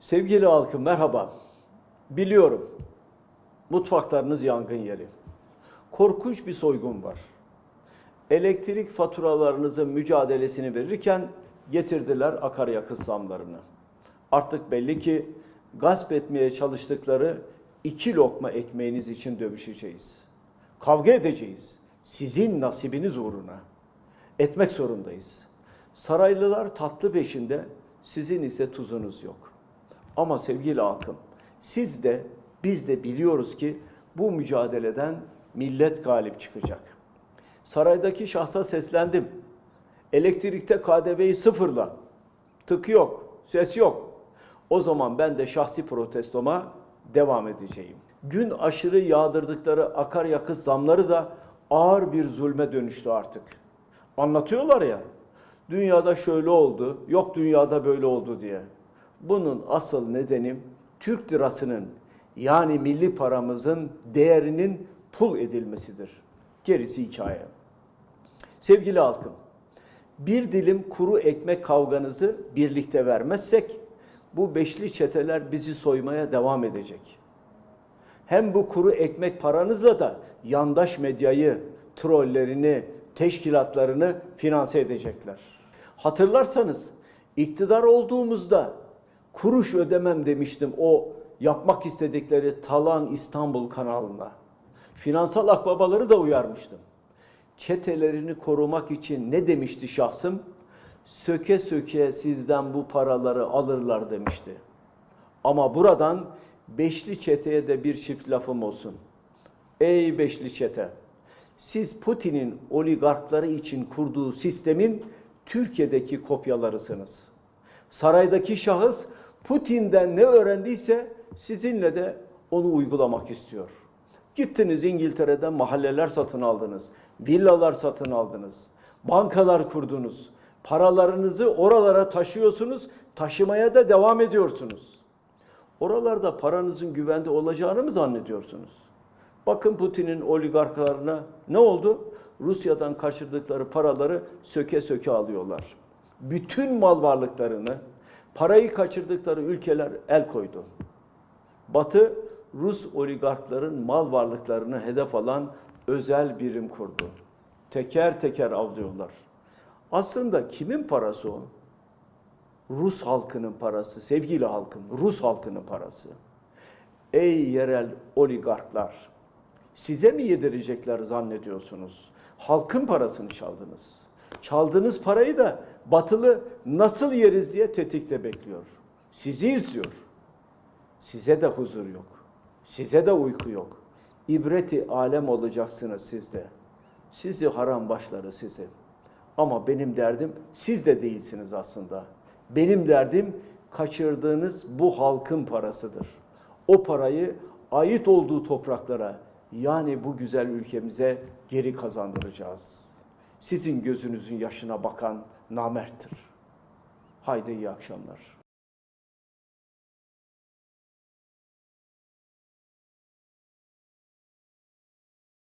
Sevgili halkım merhaba. Biliyorum mutfaklarınız yangın yeri. Korkunç bir soygun var. Elektrik faturalarınızın mücadelesini verirken getirdiler akaryakıt zamlarını. Artık belli ki gasp etmeye çalıştıkları iki lokma ekmeğiniz için dövüşeceğiz. Kavga edeceğiz. Sizin nasibiniz uğruna. Etmek zorundayız. Saraylılar tatlı peşinde, sizin ise tuzunuz yok. Ama sevgili halkım, siz de biz de biliyoruz ki bu mücadeleden millet galip çıkacak. Saraydaki şahsa seslendim. Elektrikte KDV'yi sıfırla. Tık yok, ses yok. O zaman ben de şahsi protestoma devam edeceğim. Gün aşırı yağdırdıkları akaryakıt zamları da ağır bir zulme dönüştü artık. Anlatıyorlar ya, dünyada şöyle oldu, yok dünyada böyle oldu diye. Bunun asıl nedeni Türk lirasının yani milli paramızın değerinin pul edilmesidir. Gerisi hikaye. Sevgili halkım, bir dilim kuru ekmek kavganızı birlikte vermezsek bu beşli çeteler bizi soymaya devam edecek. Hem bu kuru ekmek paranızla da yandaş medyayı, trollerini, teşkilatlarını finanse edecekler. Hatırlarsanız iktidar olduğumuzda kuruş ödemem demiştim o yapmak istedikleri Talan İstanbul kanalına. Finansal akbabaları da uyarmıştım. Çetelerini korumak için ne demişti şahsım? Söke söke sizden bu paraları alırlar demişti. Ama buradan beşli çeteye de bir çift lafım olsun. Ey beşli çete! Siz Putin'in oligarkları için kurduğu sistemin Türkiye'deki kopyalarısınız. Saraydaki şahıs Putin'den ne öğrendiyse sizinle de onu uygulamak istiyor. Gittiniz İngiltere'den mahalleler satın aldınız, villalar satın aldınız, bankalar kurdunuz. Paralarınızı oralara taşıyorsunuz, taşımaya da devam ediyorsunuz. Oralarda paranızın güvende olacağını mı zannediyorsunuz? Bakın Putin'in oligarklarına ne oldu? Rusya'dan kaçırdıkları paraları söke söke alıyorlar. Bütün mal varlıklarını, parayı kaçırdıkları ülkeler el koydu. Batı Rus oligarkların mal varlıklarını hedef alan özel birim kurdu. Teker teker avlıyorlar. Aslında kimin parası o? Rus halkının parası, sevgili halkım, Rus halkının parası. Ey yerel oligarklar, size mi yedirecekler zannediyorsunuz? Halkın parasını çaldınız. Çaldığınız parayı da batılı nasıl yeriz diye tetikte bekliyor. Sizi izliyor. Size de huzur yok. Size de uyku yok. İbreti alem olacaksınız siz de. Sizi haram başları sizi. Ama benim derdim siz de değilsiniz aslında. Benim derdim kaçırdığınız bu halkın parasıdır. O parayı ait olduğu topraklara yani bu güzel ülkemize geri kazandıracağız. Sizin gözünüzün yaşına bakan namerttir. Haydi iyi akşamlar.